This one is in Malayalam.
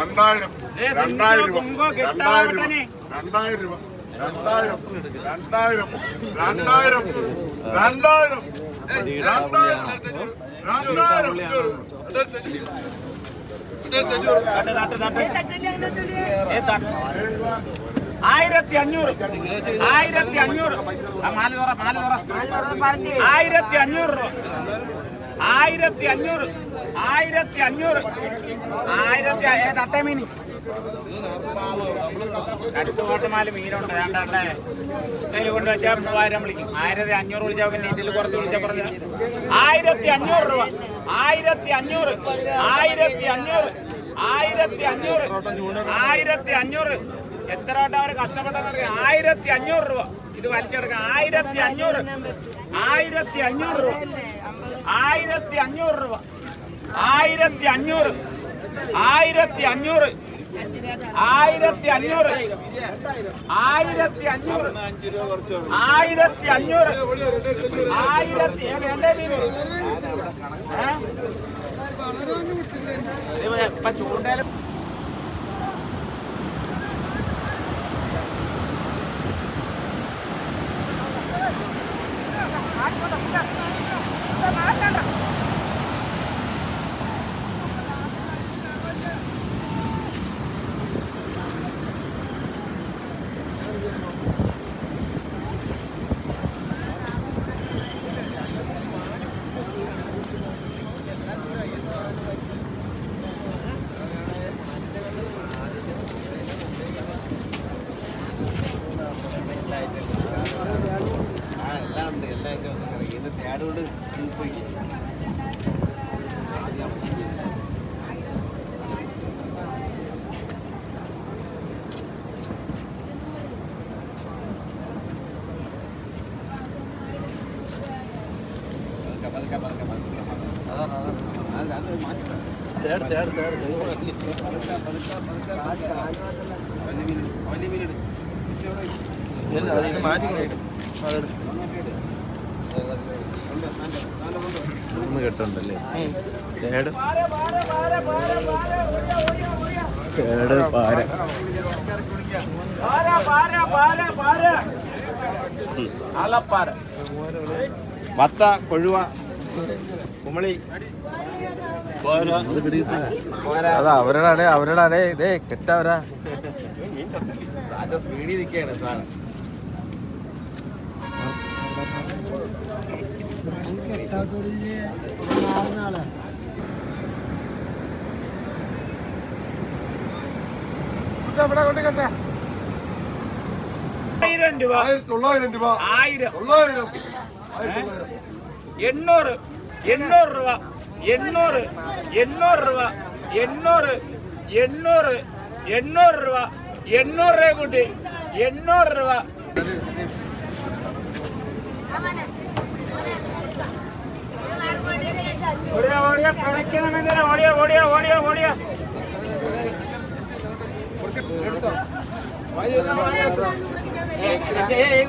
രണ്ടായിരം രണ്ടായിരം രൂപ. രണ്ടായിരം രൂപ. രണ്ടായിരം രണ്ടായിരം രണ്ടായിരം രണ്ടായിരം ആയിരത്തി അഞ്ഞൂറ് ആയിരത്തി അഞ്ഞൂറ് ആയിരത്തി അഞ്ഞൂറ് രൂപ. ആയിരത്തി അഞ്ഞൂറ് ആയിരത്തി അഞ്ഞൂറ് ആയിരത്തി തട്ട മീനി കടിച്ചുപോട്ടുമാൽ മീനുണ്ട്. വേണ്ടേ കയ്യിൽ കൊണ്ടുവച്ചാൽ മൂവായിരം വിളിക്കും. ആയിരത്തി അഞ്ഞൂറ് വിളിച്ചാൽ പിന്നെ ഇതിൽ കുറച്ച് വിളിച്ചാൽ പറഞ്ഞ ആയിരത്തി അഞ്ഞൂറ് രൂപ. ആയിരത്തി അഞ്ഞൂറ് ആയിരത്തി അഞ്ഞൂറ് ആയിരത്തി അഞ്ഞൂറ് ആയിരത്തി അഞ്ഞൂറ് എത്ര വട്ടം അവർ കഷ്ടപ്പെട്ടെന്നറിയാം ആയിരത്തി അഞ്ഞൂറ് രൂപ. ഇത് വലിച്ചെടുക്കാം ആയിരത്തി അഞ്ഞൂറ് ആയിരത്തി അഞ്ഞൂറ് രൂപ. ആയിരത്തി അഞ്ഞൂറ് രൂപ ആയിരത്തി അഞ്ഞൂറ് ആയിരത്തി അഞ്ഞൂറ് ആയിരത്തി അഞ്ഞൂറ് ആയിരത്തി അഞ്ഞൂറ് ആയിരത്തി അഞ്ഞൂറ് ആയിരത്തി ചൂണ്ടയിൽ എല്ലാം ഉണ്ട് ಎಲ್ಲ ಇದೆ ಎಲ್ಲ ಇದೆ తేడాడు ఇంకోకి తేడు తేడు తేడు పలుక పలుక పలుక అవన్నీ మీరు అవన్నీ మీరు మాట్లాడు മൂന്ന് കെട്ടുണ്ടല്ലേ ഏട് ഏട് പാര. വത്ത കൊഴുവ കുമളി. അതാ അവരുടെ അവരുടെ ഇതേ കെട്ടവരാ. സ്പീഡിൽ നിൽക്കുകയാണ് സാധനം. ആയിരം രൂപ. തൊള്ളായിരം രൂപ. ആയിരം. തൊള്ളായിരം. എണ്ണൂറ്. എണ്ണൂറ് രൂപ. എണ്ണൂറ്. എണ്ണൂറ് രൂപ. എണ്ണൂറ്. എണ്ണൂറ്. എണ്ണൂറ് രൂപ. എണ്ണൂറ് രൂപ കൂട്ടി. എണ്ണൂറ് രൂപ. एक एक एक